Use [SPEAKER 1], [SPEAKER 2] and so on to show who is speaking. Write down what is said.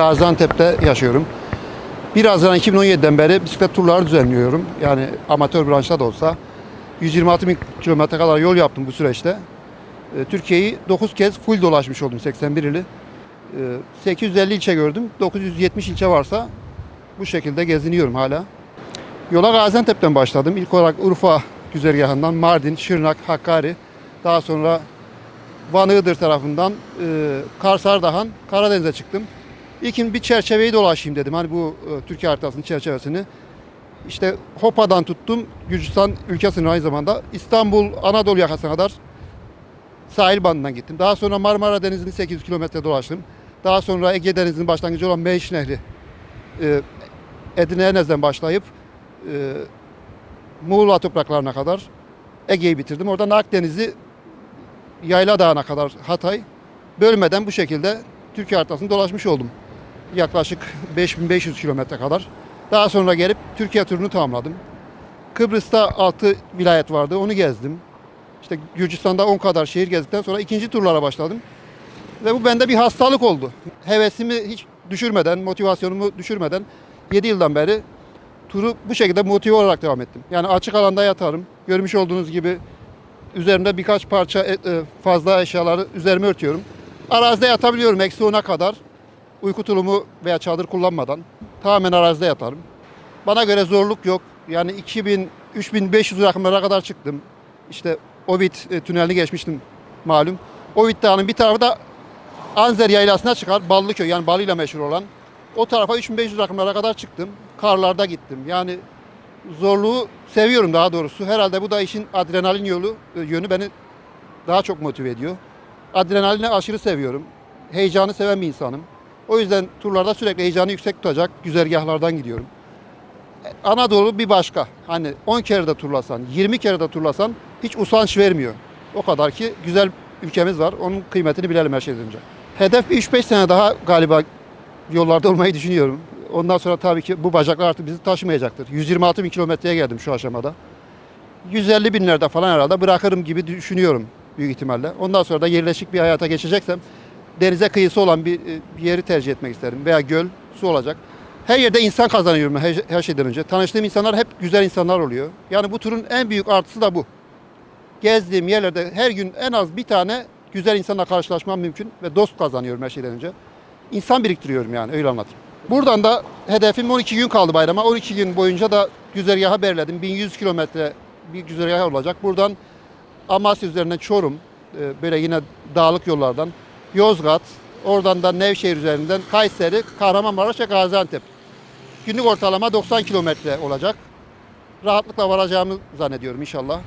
[SPEAKER 1] Gaziantep'te yaşıyorum. 1 Haziran 2017'den beri bisiklet turları düzenliyorum. Yani amatör branşta da olsa. 126 bin kilometre kadar yol yaptım bu süreçte. E, Türkiye'yi 9 kez full dolaşmış oldum 81 ili. E, 850 ilçe gördüm. 970 ilçe varsa bu şekilde geziniyorum hala. Yola Gaziantep'ten başladım. İlk olarak Urfa güzergahından Mardin, Şırnak, Hakkari. Daha sonra Van Iğdır tarafından e, Kars Ardahan, Karadeniz'e çıktım. İlkin bir çerçeveyi dolaşayım dedim. Hani bu e, Türkiye haritasının çerçevesini. İşte Hopa'dan tuttum. Gürcistan ülkesinin aynı zamanda. İstanbul, Anadolu yakasına kadar sahil bandından gittim. Daha sonra Marmara Denizi'ni 800 kilometre dolaştım. Daha sonra Ege Denizi'nin başlangıcı olan Meriç Nehri. E, Edirne Enez'den başlayıp e, Muğla topraklarına kadar Ege'yi bitirdim. Oradan Akdeniz'i Yayla Dağı'na kadar Hatay bölmeden bu şekilde Türkiye haritasını dolaşmış oldum. Yaklaşık 5500 kilometre kadar. Daha sonra gelip Türkiye turunu tamamladım. Kıbrıs'ta 6 vilayet vardı onu gezdim. İşte Gürcistan'da 10 kadar şehir gezdikten sonra ikinci turlara başladım. Ve bu bende bir hastalık oldu. Hevesimi hiç düşürmeden, motivasyonumu düşürmeden 7 yıldan beri turu bu şekilde motive olarak devam ettim. Yani açık alanda yatarım. Görmüş olduğunuz gibi üzerimde birkaç parça e, e, fazla eşyaları üzerime örtüyorum. Arazide yatabiliyorum eksi 10'a kadar. Uyku tulumu veya çadır kullanmadan tamamen arazide yatarım. Bana göre zorluk yok. Yani 2000 3500 rakımlara kadar çıktım. İşte Ovid e, tünelini geçmiştim malum. Ovid Dağı'nın bir tarafı da Anzer Yaylası'na çıkar. Ballıköy yani balıyla meşhur olan. O tarafa 3500 rakımlara kadar çıktım. Karlarda gittim. Yani zorluğu seviyorum daha doğrusu. Herhalde bu da işin adrenalin yolu e, yönü beni daha çok motive ediyor. Adrenalini aşırı seviyorum. Heyecanı seven bir insanım. O yüzden turlarda sürekli heyecanı yüksek tutacak güzergahlardan gidiyorum. Anadolu bir başka. Hani 10 kere de turlasan, 20 kere de turlasan hiç usanç vermiyor. O kadar ki güzel ülkemiz var. Onun kıymetini bilelim her şeyden önce. Hedef bir 3-5 sene daha galiba yollarda olmayı düşünüyorum. Ondan sonra tabii ki bu bacaklar artık bizi taşımayacaktır. 126 bin kilometreye geldim şu aşamada. 150 binlerde falan herhalde bırakırım gibi düşünüyorum büyük ihtimalle. Ondan sonra da yerleşik bir hayata geçeceksem denize kıyısı olan bir, bir yeri tercih etmek isterim. Veya göl, su olacak. Her yerde insan kazanıyorum her, her şeyden önce. Tanıştığım insanlar hep güzel insanlar oluyor. Yani bu turun en büyük artısı da bu. Gezdiğim yerlerde her gün en az bir tane güzel insanla karşılaşmam mümkün ve dost kazanıyorum her şeyden önce. İnsan biriktiriyorum yani öyle anlatayım. Buradan da hedefim 12 gün kaldı bayrama. 12 gün boyunca da güzergahı belirledim. 1100 kilometre bir güzergah olacak. Buradan Amasya üzerinden Çorum, e, böyle yine dağlık yollardan Yozgat, oradan da Nevşehir üzerinden Kayseri, Kahramanmaraş ve Gaziantep. Günlük ortalama 90 kilometre olacak. Rahatlıkla varacağımı zannediyorum inşallah.